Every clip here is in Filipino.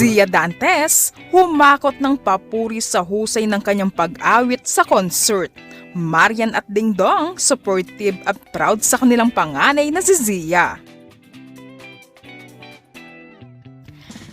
Zia Dantes, humakot ng papuri sa husay ng kanyang pag-awit sa concert. Marian at Ding Dong, supportive at proud sa kanilang panganay na si Zia.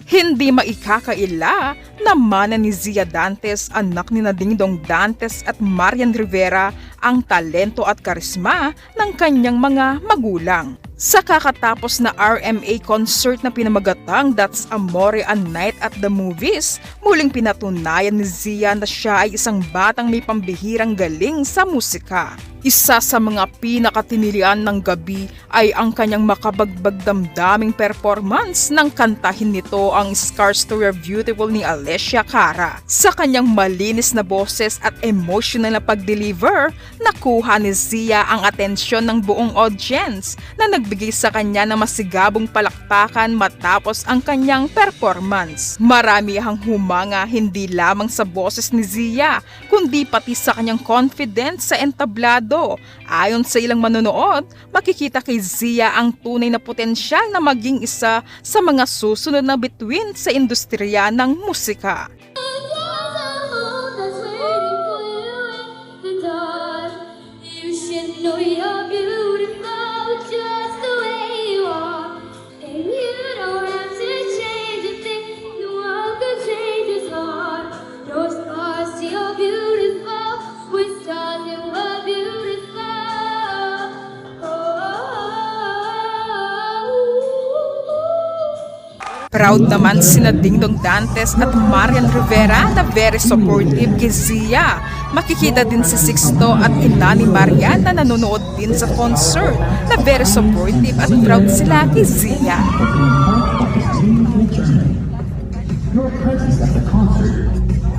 Hindi maikakaila na mana ni Zia Dantes, anak ni Dingdong Dantes at Marian Rivera ang talento at karisma ng kanyang mga magulang. Sa kakatapos na RMA concert na pinamagatang That's Amore a Night at the Movies, muling pinatunayan ni Zia na siya ay isang batang may pambihirang galing sa musika. Isa sa mga pinakatinilian ng gabi ay ang kanyang makabagbag damdaming performance ng kantahin nito ang Scars to Your Beautiful ni Alessia Cara. Sa kanyang malinis na boses at emotional na pag-deliver, nakuha ni Zia ang atensyon ng buong audience na nagbigay sa kanya ng masigabong palakpakan matapos ang kanyang performance. Marami ang humanga hindi lamang sa boses ni Zia, kundi pati sa kanyang confidence sa entablado. Ayon sa ilang manonood, makikita kay Zia ang tunay na potensyal na maging isa sa mga susunod na bituin sa industriya ng musika. Know you're beautiful Proud naman sina Dingdong Dantes at Marian Rivera na very supportive kay Zia. Makikita din si Sixto at ina ni Marian na nanonood din sa concert na very supportive at proud sila kay Zia.